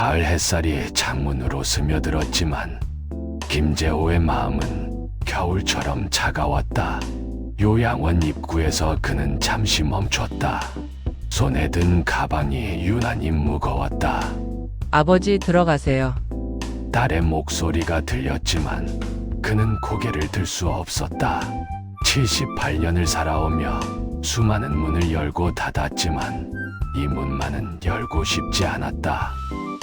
가을 햇살이 창문으로 스며들었지만 김재호의 마음은 겨울처럼 차가웠다. 요양원 입구에서 그는 잠시 멈췄다. 손에 든 가방이 유난히 무거웠다. 아버지 들어가세요. 딸의 목소리가 들렸지만 그는 고개를 들 수 없었다. 78년을 살아오며 수많은 문을 열고 닫았지만 이 문만은 열고 싶지 않았다.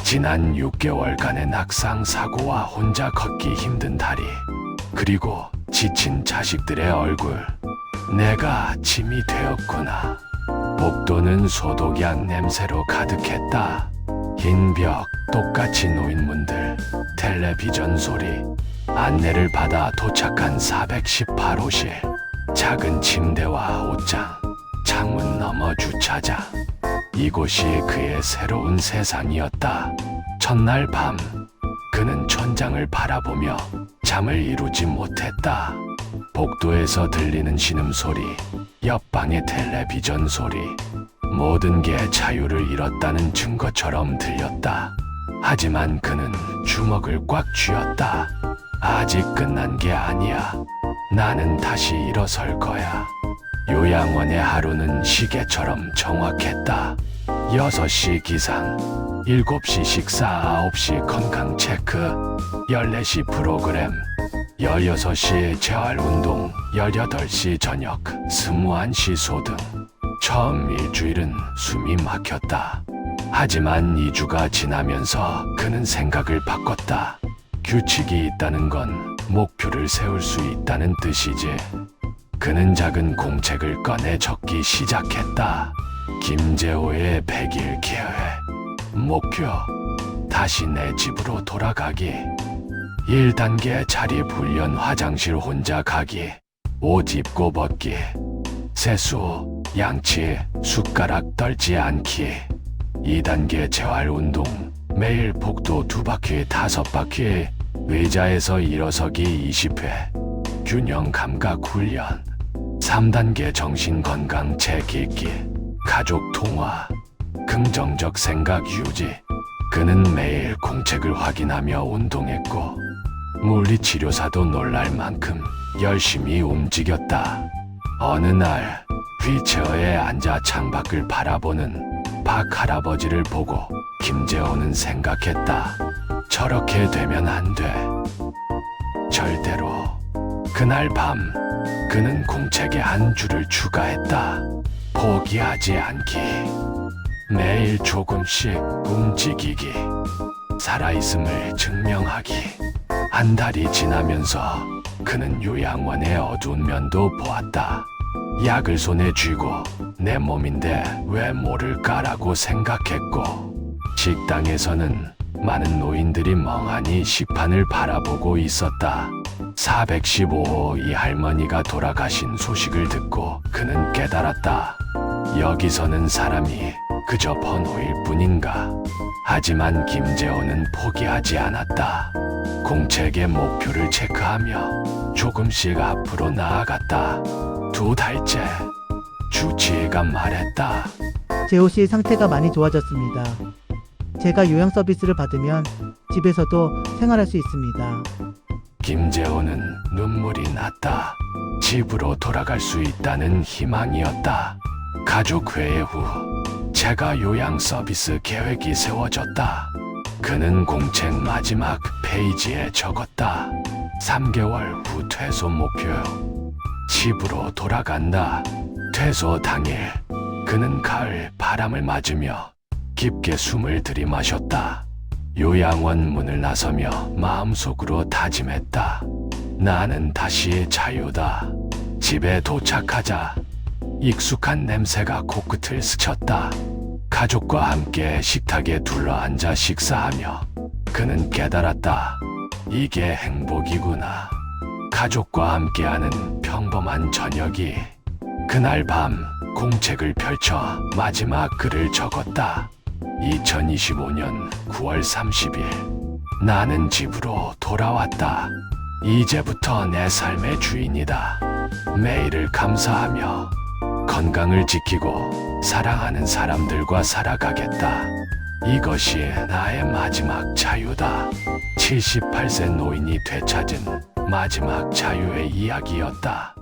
지난 6개월간의 낙상 사고와 혼자 걷기 힘든 다리, 그리고 지친 자식들의 얼굴. 내가 짐이 되었구나. 복도는 소독약 냄새로 가득했다. 흰 벽, 똑같이 놓인 문들, 텔레비전 소리, 안내를 받아 도착한 418호실, 작은 침대와 옷장, 창문 너머 주차장. 이곳이 그의 새로운 세상이었다. 첫날 밤, 그는 천장을 바라보며 잠을 이루지 못했다. 복도에서 들리는 신음소리, 옆방의 텔레비전 소리, 모든 게 자유를 잃었다는 증거처럼 들렸다. 하지만 그는 주먹을 꽉 쥐었다. 아직 끝난 게 아니야. 나는 다시 일어설 거야. 요양원의 하루는 시계처럼 정확했다. 6시 기상, 7시 식사, 9시 건강 체크, 14시 프로그램, 16시 재활 운동, 18시 저녁, 21시 소등. 처음 일주일은 숨이 막혔다. 하지만 2주가 지나면서 그는 생각을 바꿨다. 규칙이 있다는 건 목표를 세울 수 있다는 뜻이지. 그는 작은 공책을 꺼내 적기 시작했다. 김재호의 100일 계획. 목표. 다시 내 집으로 돌아가기. 1단계 자리 불련 화장실 혼자 가기. 옷 입고 벗기. 세수, 양치, 숟가락 떨지 않기. 2단계 재활 운동. 매일 복도 두 바퀴, 다섯 바퀴. 의자에서 일어서기 20회. 균형 감각 훈련. 3단계 정신 건강 책 읽기. 가족 통화. 긍정적 생각 유지. 그는 매일 공책을 확인하며 운동했고, 물리치료사도 놀랄 만큼 열심히 움직였다. 어느 날 휠체어에 앉아 창밖을 바라보는 박 할아버지를 보고 김재호는 생각했다. 저렇게 되면 안 돼. 절대로. 그날 밤 그는 공책에 한 줄을 추가했다. 포기하지 않기. 매일 조금씩 움직이기. 살아있음을 증명하기. 한 달이 지나면서 그는 요양원의 어두운 면도 보았다. 약을 손에 쥐고 내 몸인데 왜 모를까라고 생각했고 식당에서는 많은 노인들이 멍하니 식판을 바라보고 있었다. 415호 이 할머니가 돌아가신 소식을 듣고 그는 깨달았다. 여기서는 사람이 그저 번호일 뿐인가. 하지만 김재호는 포기하지 않았다. 공책의 목표를 체크하며 조금씩 앞으로 나아갔다. 두 달째 주치의가 말했다. 재호 씨의 상태가 많이 좋아졌습니다. 제가 요양 서비스를 받으면 집에서도 생활할 수 있습니다. 김재호는 눈물이 났다. 집으로 돌아갈 수 있다는 희망이었다. 가족 회의 후 제가 요양 서비스 계획이 세워졌다. 그는 공책 마지막 페이지에 적었다. 3개월 후 퇴소 목표. 집으로 돌아간다. 퇴소 당일 그는 가을 바람을 맞으며 깊게 숨을 들이마셨다. 요양원 문을 나서며 마음속으로 다짐했다. 나는 다시 자유다. 집에 도착하자 익숙한 냄새가 코끝을 스쳤다. 가족과 함께 식탁에 둘러앉아 식사하며 그는 깨달았다. 이게 행복이구나. 가족과 함께하는 평범한 저녁이 그날 밤 공책을 펼쳐 마지막 글을 적었다. 2025년 9월 30일 나는 집으로 돌아왔다. 이제부터 내 삶의 주인이다. 매일을 감사하며 건강을 지키고 사랑하는 사람들과 살아가겠다. 이것이 나의 마지막 자유다. 78세 노인이 되찾은 마지막 자유의 이야기였다.